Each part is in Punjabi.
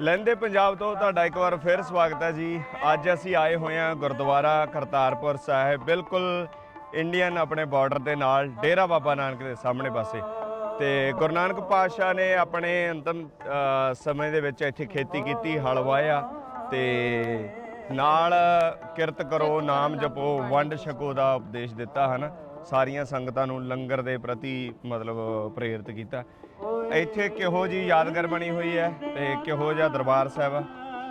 ਲਹਿੰਦੇ ਪੰਜਾਬ ਤੋਂ ਤੁਹਾਡਾ ਇੱਕ ਵਾਰ ਫਿਰ ਸਵਾਗਤ ਹੈ ਜੀ। ਅੱਜ ਅਸੀਂ ਆਏ ਹੋਏ ਹਾਂ ਗੁਰਦੁਆਰਾ ਕਰਤਾਰਪੁਰ ਸਾਹਿਬ। ਬਿਲਕੁਲ ਇੰਡੀਅਨ ਆਪਣੇ ਬਾਰਡਰ ਦੇ ਨਾਲ, ਡੇਰਾ ਬਾਬਾ ਨਾਨਕ ਦੇ ਸਾਹਮਣੇ ਪਾਸੇ। ਤੇ ਗੁਰੂ ਨਾਨਕ ਪਾਤਸ਼ਾਹ ਨੇ ਆਪਣੇ ਅੰਤਮ ਸਮੇਂ ਦੇ ਵਿੱਚ ਇੱਥੇ ਖੇਤੀ ਕੀਤੀ, ਹਲ ਵਾਹਿਆ। ਤੇ ਨਾਲ ਕਿਰਤ ਕਰੋ, ਨਾਮ ਜਪੋ, ਵੰਡ ਛਕੋ ਦਾ ਉਪਦੇਸ਼ ਦਿੱਤਾ, ਹਨ। ਸਾਰੀਆਂ ਸੰਗਤਾਂ ਨੂੰ ਲੰਗਰ ਦੇ ਪ੍ਰਤੀ ਮਤਲਬ, ਪ੍ਰੇਰਿਤ ਕੀਤਾ। ਇੱਥੇ ਕਿਹੋ ਜੀ ਯਾਦਗਾਰ ਬਣੀ ਹੋਈ ਹੈ ਤੇ ਕਿਹੋ ਜਿਹਾ ਦਰਬਾਰ ਸਾਹਿਬ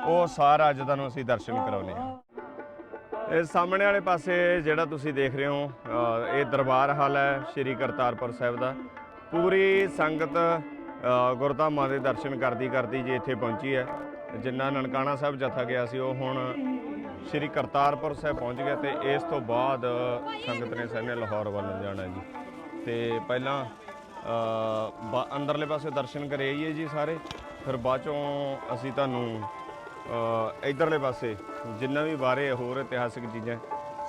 ਉਹ ਸਾਰਾ ਅੱਜ ਤੁਹਾਨੂੰ ਅਸੀਂ ਦਰਸ਼ਨ ਕਰਾਉਨੇ ਆ ਇਹ ਸਾਹਮਣੇ ਵਾਲੇ ਪਾਸੇ ਜਿਹੜਾ ਤੁਸੀਂ ਦੇਖ ਰਹੇ ਹੋ ਇਹ ਦਰਬਾਰ ਹਾਲ ਹੈ ਸ੍ਰੀ ਕਰਤਾਰਪੁਰ ਸਾਹਿਬ ਦਾ। ਪੂਰੀ ਸੰਗਤ ਗੁਰਧਾਮਾਂ ਦੇ ਦਰਸ਼ਨ ਕਰਦੀ ਕਰਦੀ ਜੀ ਇੱਥੇ ਪਹੁੰਚੀ ਹੈ। ਜਿੰਨਾ ਨਨਕਾਣਾ ਸਾਹਿਬ ਜਥਾ ਗਿਆ ਸੀ, ਉਹ ਹੁਣ ਸ੍ਰੀ ਕਰਤਾਰਪੁਰ ਸਾਹਿਬ ਪਹੁੰਚ ਗਿਆ ਤੇ ਇਸ ਤੋਂ ਬਾਅਦ ਸੰਗਤ ਨੇ ਸਾਹਮਣੇ ਲਾਹੌਰ ਵੱਲ ਨੂੰ ਜਾਣਾ ਜੀ। ਤੇ ਪਹਿਲਾਂ ਬਾ- ਅੰਦਰਲੇ ਪਾਸੇ ਦਰਸ਼ਨ ਕਰੇ ਆਈਏ ਜੀ ਸਾਰੇ। ਫਿਰ ਬਾਅਦ ਚੋਂ ਅਸੀਂ ਤੁਹਾਨੂੰ ਅ, ਇਧਰਲੇ ਪਾਸੇ ਜਿੰਨਾ ਵੀ ਬਾਰੇ ਹੋਰ ਇਤਿਹਾਸਿਕ ਚੀਜ਼ਾਂ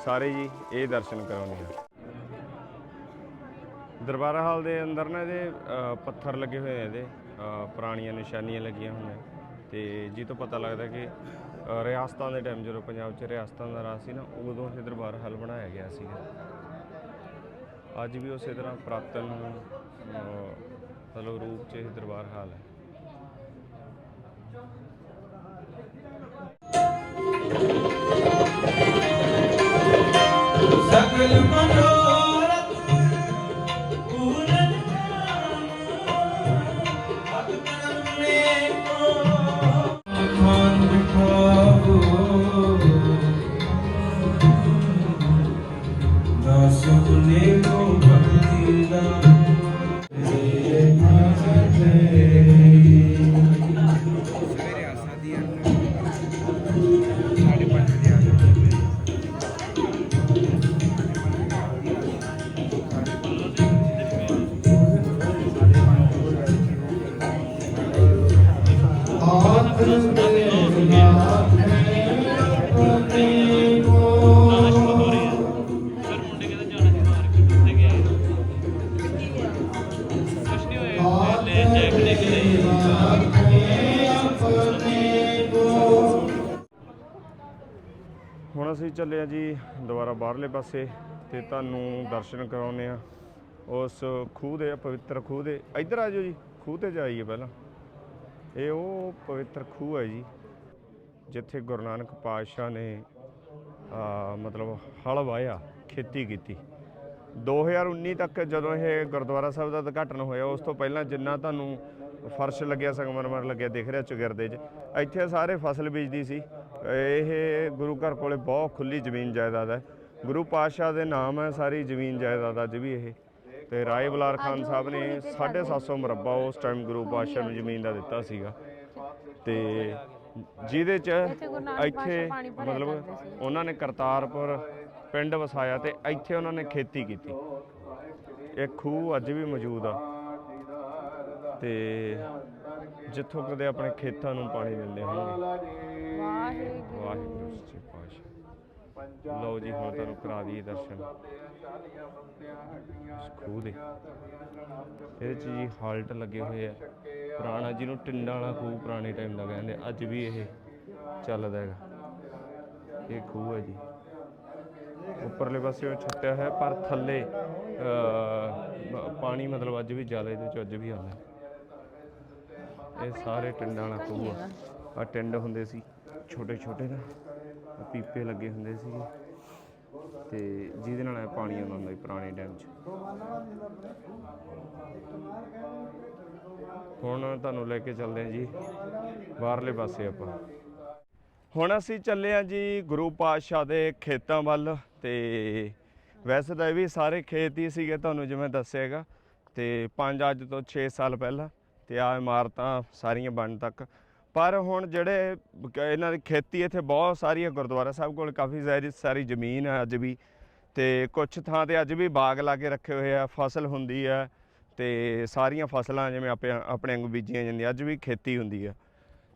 ਸਾਰੇ ਜੀ ਇਹ ਦਰਸ਼ਨ ਕਰਾਉਂਦੇ ਹਾਂ। ਦਰਬਾਰ ਹਾਲ ਦੇ ਅੰਦਰ ਨਾ ਇਹਦੇ ਅ, ਪੱਥਰ ਲੱਗੇ ਹੋਏ ਆ ਇਹਦੇ ਅ, ਪੁਰਾਣੀਆਂ ਨਿਸ਼ਾਨੀਆਂ ਲੱਗੀਆਂ ਹੋਈਆਂ। ਤੇ ਜੀ ਤੋਂ ਪਤਾ ਲੱਗਦਾ ਕਿ ਅ, ਰਿਆਸਤਾਂ ਦੇ ਟਾਈਮ ਜਦੋਂ ਪੰਜਾਬ 'ਚ ਰਿਆਸਤਾਂ ਦਾ ਰਾਜ ਸੀ ਨਾ ਉਦੋਂ ਇਹ ਦਰਬਾਰ ਹਾਲ ਬਣਾਇਆ ਗਿਆ ਸੀਗਾ। ਅੱਜ ਵੀ ਉਸੇ ਤਰ੍ਹਾਂ ਪੁਰਾਤਨ ਮਤਲਬ ਰੂਪ 'ਚ ਇਹ ਦਰਬਾਰ ਹਾਲ ਹੈ। ਹੁਣ ਅਸੀਂ ਚੱਲੇ ਆ ਜੀ ਦੁਬਾਰਾ ਬਾਹਰਲੇ ਪਾਸੇ ਤੇ ਤੁਹਾਨੂੰ ਦਰਸ਼ਨ ਕਰਾਉਨੇ ਆ ਉਸ ਖੂਹ ਦੇ, ਪਵਿੱਤਰ ਖੂਹ ਦੇ। ਇੱਧਰ ਆ ਜਾਓ ਜੀ, ਖੂਹ ਤੇ ਜਾਈਏ ਪਹਿਲਾਂ। ਇਹ ਉਹ ਪਵਿੱਤਰ ਖੂਹ ਹੈ ਜੀ, ਜਿੱਥੇ ਗੁਰੂ ਨਾਨਕ ਪਾਤਸ਼ਾਹ ਨੇ, ਆ, ਮਤਲਬ ਹਲ ਵਾਹਿਆ, ਖੇਤੀ ਕੀਤੀ। 2019 ਤੱਕ ਜਦੋਂ ਇਹ ਗੁਰਦੁਆਰਾ ਸਾਹਿਬ ਦਾ ਉਦਘਾਟਨ ਹੋਇਆ, ਉਸ ਤੋਂ ਪਹਿਲਾਂ ਜਿੰਨਾ ਤੁਹਾਨੂੰ ਫਰਸ਼ ਲੱਗਿਆ, ਸੰਗਮਰਮਰ ਲੱਗਿਆ, ਦਿਖ ਰਿਹਾ ਚੁਗਿਰਦੇ 'ਚ, ਇੱਥੇ ਸਾਰੇ ਫਸਲ ਬੀਜਦੀ ਸੀ। ਇਹ ਗੁਰੂ ਘਰ ਕੋਲੇ ਬਹੁਤ ਖੁੱਲੀ ਜ਼ਮੀਨ ਜਾਇਦਾਦ ਹੈ। ਗੁਰੂ ਪਾਤਸ਼ਾਹ ਦੇ ਨਾਮ ਹੈ ਸਾਰੀ ਜ਼ਮੀਨ ਜਾਇਦਾਦ ਅੱਜ ਵੀ ਇਹ। ਤੇ ਰਾਏ ਬਲਾਰ ਖਾਨ ਸਾਹਿਬ ਨੇ 750 ਮੁਰੱਬਾ ਉਸ ਟਾਈਮ ਗੁਰੂ ਪਾਤਸ਼ਾਹ ਨੂੰ ਜ਼ਮੀਨ ਦਾ ਦਿੱਤਾ ਸੀਗਾ। ਤੇ ਜਿਹਦੇ ਚ ਇੱਥੇ ਮਤਲਬ। ਉਹਨਾਂ ਨੇ ਕਰਤਾਰਪੁਰ ਪਿੰਡ ਵਸਾਇਆ ਤੇ ਇੱਥੇ ਉਹਨਾਂ ਨੇ ਖੇਤੀ ਕੀਤੀ। ਇਹ ਖੂਹ ਅੱਜ ਵੀ ਮੌਜੂਦ ਆ। ਤੇ ਜਿੱਥੋਂ ਕਦੇ ਆਪਣੇ ਖੇਤਾਂ ਨੂੰ ਪਾਣੀ ਦਿੰਦੇ ਹੋਣਗੇ। ਵਾਹਿਗੁਰੂ। ਵਾਹਿਗੁਰੂ ਸੱਚੇ ਪਾਤਸ਼ਾਹ। ਲਓ ਜੀ ਹੁਣ ਤੁਹਾਨੂੰ ਕਰਾ ਦਈਏ ਦਰਸ਼ਨ। ਖੂਹ ਦੇ। ਇਹਦੇ ਚ ਜੀ ਹਾਲਟ ਲੱਗੇ ਹੋਏ ਆ। ਪੁਰਾਣਾ ਜਿਹਨੂੰ ਟਿੰਡਾਂ ਵਾਲਾ ਖੂਹ ਪੁਰਾਣੇ ਟਾਈਮ ਦਾ ਕਹਿੰਦੇ ਅੱਜ ਵੀ ਇਹ ਚੱਲਦਾ ਹੈਗਾ। ਇਹ ਖੂਹ ਹੈ ਜੀ। ਉੱਪਰਲੇ ਪਾਸੇ ਉਹ ਛੱਟਿਆ ਹੈ ਪਰ ਥੱਲੇ ਪਾਣੀ ਮਤਲਬ ਅੱਜ ਵੀ ਜ਼ਿਆਦਾ ਇਹਦੇ ਚ ਅੱਜ ਵੀ ਆਉਂਦਾ ਇਹ ਸਾਰੇ ਟਿੰਡਾਂ ਵਾਲਾ ਖੂਹ ਆ। ਆ ਟਿੰਡ ਹੁੰਦੇ ਸੀ ਛੋਟੇ ਛੋਟੇ ਨਾ। ਪੀਪੇ ਲੱਗੇ ਹੁੰਦੇ ਸੀ ਤੇ ਜਿਹਦੇ ਨਾਲ ਇਹ ਪਾਣੀ ਆਉਂਦਾ ਹੁੰਦਾ ਸੀ ਪੁਰਾਣੇ ਟਾਈਮ 'ਚ। ਹੁਣ ਤੁਹਾਨੂੰ ਲੈ ਕੇ ਚੱਲਦੇ ਹਾਂ ਜੀ, ਬਾਹਰਲੇ ਪਾਸੇ ਆਪਾਂ। ਹੁਣ ਅਸੀਂ ਚੱਲੇ ਹਾਂ ਜੀ ਗੁਰੂ ਪਾਤਸ਼ਾਹ ਦੇ ਖੇਤਾਂ ਵੱਲ। ਤੇ ਵੈਸੇ ਤਾਂ ਇਹ ਵੀ ਸਾਰੇ ਖੇਤ ਹੀ ਸੀਗੇ ਤੁਹਾਨੂੰ ਜਿਵੇਂ ਦੱਸਿਆਗਾ ਤੇ ਪੰਜ ਅੱਜ ਤੋਂ 6 ਸਾਲ ਪਹਿਲਾਂ। ਤੇ ਆ ਇਮਾਰਤਾਂ ਸਾਰੀਆਂ ਬਣ ਤੱਕ ਪਰ ਹੁਣ ਜਿਹੜੇ ਇਹਨਾਂ ਦੀ ਖੇਤੀ ਇੱਥੇ ਬਹੁਤ ਸਾਰੀ ਹੈ ਗੁਰਦੁਆਰਾ ਸਾਹਿਬ ਕੋਲ ਕਾਫੀ ਸਾਰੀ ਸਾਰੀ ਜ਼ਮੀਨ ਹੈ ਅੱਜ ਵੀ ਤੇ ਕੁਝ ਥਾਂ ਤੇ ਅੱਜ ਵੀ ਬਾਗ ਲਾ ਕੇ ਰੱਖੇ ਹੋਏ ਆ, ਫਸਲ ਹੁੰਦੀ ਹੈ ਤੇ ਸਾਰੀਆਂ ਫਸਲਾਂ ਜਿਵੇਂ ਆਪਣੇ ਵਾਂਗੂ ਬੀਜੀਆਂ ਜਾਂਦੀਆਂ, ਅੱਜ ਵੀ ਖੇਤੀ ਹੁੰਦੀ ਹੈ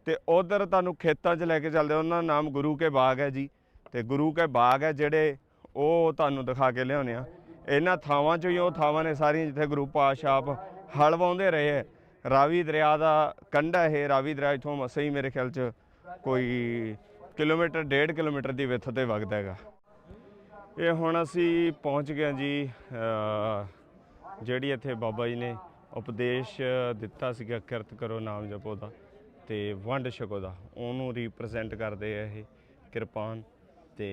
ਤੇ ਉਧਰ ਤੁਹਾਨੂੰ ਖੇਤਾਂ 'ਚ ਲੈ ਕੇ ਚੱਲਦੇ ਉਹਨਾਂ ਦਾ ਨਾਮ ਗੁਰੂ ਕੇ ਬਾਗ ਹੈ ਜੀ। ਤੇ ਗੁਰੂ ਕੇ ਬਾਗ ਹੈ ਜਿਹੜੇ ਉਹ ਤੁਹਾਨੂੰ ਦਿਖਾ ਕੇ ਲਿਆਉਣੇ ਆ। ਇਹਨਾਂ ਥਾਵਾਂ 'ਚੋਂ ਹੀ ਉਹ ਥਾਵਾਂ ਨੇ ਸਾਰੀਆਂ ਜਿੱਥੇ ਗੁਰੂ ਪਾਤਸ਼ਾਹ ਆਪ ਹਲ ਵਾਉਂਦੇ ਰਹੇ ਹੈ ਰਾਵੀ ਦਰਿਆ ਦਾ ਕੰਢਾ ਇਹ, ਰਾਵੀ ਦਰਿਆ ਇਥੋਂ ਮਸੇ ਹੀ ਮੇਰੇ ਖਿਆਲ ਚ ਕੋਈ ਕਿਲੋਮੀਟਰ, ਡੇਢ ਕਿਲੋਮੀਟਰ ਦੀ ਵਿੱਥ ਤੇ ਵਗਦਾ ਹੈਗਾ। ਇਹ ਹੁਣ ਅਸੀਂ ਪਹੁੰਚ ਗਏ ਜੀ ਜਿਹੜੀ ਇੱਥੇ ਬਾਬਾ ਜੀ ਨੇ ਉਪਦੇਸ਼ ਦਿੱਤਾ ਸੀਗਾ ਕਿਰਤ ਕਰੋ ਨਾਮ ਜਪੋ ਦਾ ਤੇ ਵੰਡ ਛਕੋ ਦਾ, ਉਹਨੂੰ ਰਿਪਰੈਜ਼ੈਂਟ ਕਰਦੇ ਆ ਇਹ ਕਿਰਪਾਨ ਤੇ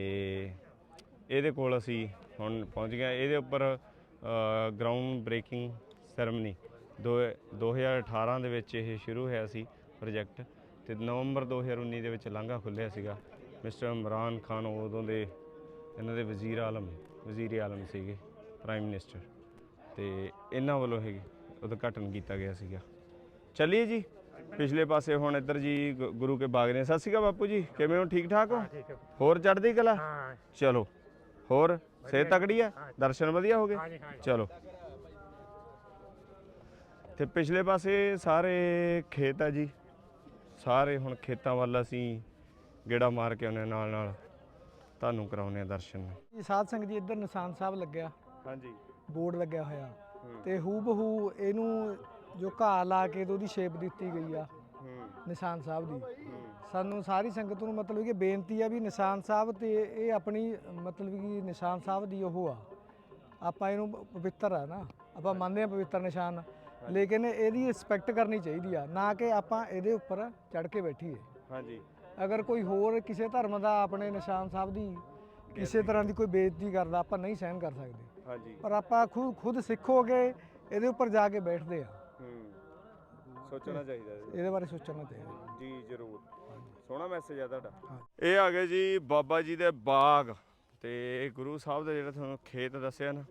ਇਹਦੇ ਕੋਲ ਅਸੀਂ ਹੁਣ ਪਹੁੰਚ ਗਏ ਇਹਦੇ ਉੱਪਰ ਗਰਾਊਂਡ ਬ੍ਰੇਕਿੰਗ ਸੈਰਮਨੀ 2018 ਦੇ ਵਿੱਚ ਇਹ ਸ਼ੁਰੂ ਹੋਇਆ ਸੀ ਪ੍ਰੋਜੈਕਟ ਤੇ ਨਵੰਬਰ 2019 ਦੇ ਵਿੱਚ ਲਾਂਘਾ ਖੁੱਲਿਆ ਸੀਗਾ। ਮਿਸਟਰ ਇਮਰਾਨ ਖਾਨ ਉਦੋਂ ਦੇ ਇਹਨਾਂ ਦੇ ਵਜ਼ੀਰ ਆਲਮ ਵਜ਼ੀਰ ਆਲਮ ਸੀਗੇ ਪ੍ਰਾਈਮ ਮਿਨਿਸਟਰ ਤੇ ਇਹਨਾਂ ਵੱਲੋਂ ਇਹ ਉਦਘਾਟਨ ਕੀਤਾ ਗਿਆ ਸੀਗਾ। ਚੱਲੀਏ ਜੀ ਪਿਛਲੇ ਪਾਸੇ ਹੁਣ ਇੱਧਰ ਜੀ ਗੁਰੂ ਕੇ ਬਾਗ ਨੇ। ਸਤਿ ਸ਼੍ਰੀ ਅਕਾਲ ਬਾਪੂ ਜੀ ਕਿਵੇਂ ਹੋ? ਠੀਕ ਠਾਕ ਹੋ? ਹੋਰ ਚੜ੍ਹਦੀ ਕਲਾ? ਚਲੋ ਹੋਰ ਸਿਹਤ ਤਕੜੀ ਆ? ਦਰਸ਼ਨ ਵਧੀਆ ਹੋ ਗਏ? ਚਲੋ। ਤੇ ਪਿਛਲੇ ਪਾਸੇ ਸਾਰੇ ਖੇਤ ਆ ਜੀ। ਸਾਰੇ ਹੁਣ ਖੇਤਾਂ ਵੱਲ ਅਸੀਂ ਗੇੜਾ ਮਾਰ ਕੇ ਹਾਂ ਨਾਲ ਨਾਲ। ਤੁਹਾਨੂੰ ਕਰਾਉਂਦੇ ਆ ਦਰਸ਼ਨ। ਜੀ ਸਾਧ ਸੰਗਤ ਜੀ ਇੱਧਰ ਨਿਸ਼ਾਨ ਸਾਹਿਬ ਲੱਗਿਆ। ਹਾਂਜੀ। ਬੋਰਡ ਲੱਗਿਆ ਹੋਇਆ। ਤੇ ਹੂ ਬਹੂ ਇਹਨੂੰ ਜੋ ਘਾਹ ਲਾ ਕੇ ਤੇ ਉਹਦੀ ਸ਼ੇਪ ਦਿੱਤੀ ਗਈ ਆ। ਨਿਸ਼ਾਨ ਸਾਹਿਬ ਦੀ। ਸਾਨੂੰ ਸਾਰੀ ਸੰਗਤ ਨੂੰ ਮਤਲਬ ਕਿ ਬੇਨਤੀ ਆ ਵੀ ਨਿਸ਼ਾਨ ਸਾਹਿਬ ਤੇ ਇਹ ਆਪਣੀ ਮਤਲਬ ਕਿ ਨਿਸ਼ਾਨ ਸਾਹਿਬ ਦੀ ਉਹ ਆ। ਆਪਾਂ ਇਹਨੂੰ ਪਵਿੱਤਰ ਆ ਨਾ। ਆਪਾਂ ਮੰਨਦੇ ਆ ਪਵਿੱਤਰ ਨਿਸ਼ਾਨ। ਲੇਕਿਨ ਇਹਦੀ ਰਿਸਪੈਕਟ ਕਰਨੀ ਚਾਹੀਦੀ ਆ ਨਾ ਕਿ ਆਪਾਂ ਇਹਦੇ ਉੱਪਰ ਚੜ ਕੇ ਬੈਠੀਏ। ਹਾਂਜੀ। ਅਗਰ ਕੋਈ ਹੋਰ ਕਿਸੇ ਧਰਮ ਦਾ ਆਪਣੇ ਨਿਸ਼ਾਨ ਸਾਹਿਬ ਦੀ ਕਿਸੇ ਤਰ੍ਹਾਂ ਦੀ ਕੋਈ ਬੇਇੱਜ਼ਤੀ ਕਰਦਾ ਆਪਾਂ ਨਹੀਂ ਸਹਿਣ ਕਰ ਸਕਦੇ। ਹਾਂਜੀ। ਪਰ ਆਪਾਂ ਖੁਦ ਖੁਦ ਸਿੱਖੋਗੇ ਇਹਦੇ ਉੱਪਰ ਜਾ ਕੇ ਬੈਠਦੇ ਆ। ਹੂੰ। ਸੋਚਣਾ ਚਾਹੀਦਾ ਹੈ ਇਹਦੇ ਬਾਰੇ ਸੋਚਣਾ ਚਾਹੀਦਾ। ਜੀ ਜ਼ਰੂਰ। ਸੋਹਣਾ ਮੈਸੇਜ ਆ ਤੁਹਾਡਾ। ਇਹ ਆ ਗਏ ਜੀ ਬਾਬਾ ਜੀ ਦੇ ਬਾਗ। ਤੇ ਗੁਰੂ ਸਾਹਿਬ ਦਾ ਜਿਹੜਾ ਤੁਹਾਨੂੰ ਖੇਤ ਦੱਸਿਆ ਨਾ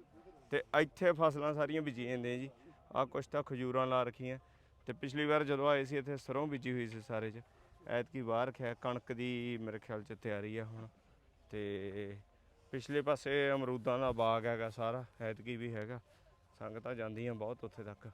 ਤੇ ਇੱਥੇ ਫਸਲਾਂ ਸਾਰੀਆਂ ਬੀਜੀਆਂ ਜਾਂਦੀਆਂ ਜੀ। ਆ ਕੁਛ ਤਾਂ ਖਜੂਰਾਂ ਲਾ ਰੱਖੀਆਂ। ਤੇ ਪਿਛਲੀ ਵਾਰ ਜਦੋਂ ਆਏ ਸੀ, ਇੱਥੇ ਸਰੋਂ ਬੀਜੀ ਹੋਈ ਸੀ ਸਾਰੇ 'ਚ। ਐਤਕੀ ਬਾਹਰ ਖਿਆ ਕਣਕ ਦੀ ਮੇਰੇ ਖਿਆਲ 'ਚ ਤਿਆਰੀ ਆ ਹੁਣ। ਤੇ ਪਿਛਲੇ ਪਾਸੇ ਅਮਰੂਦਾਂ ਦਾ ਬਾਗ ਹੈਗਾ ਸਾਰਾ, ਐਤਕੀ ਵੀ ਹੈਗਾ। ਸੰਗਤਾਂ ਜਾਂਦੀਆਂ ਬਹੁਤ ਉੱਥੇ ਤੱਕ।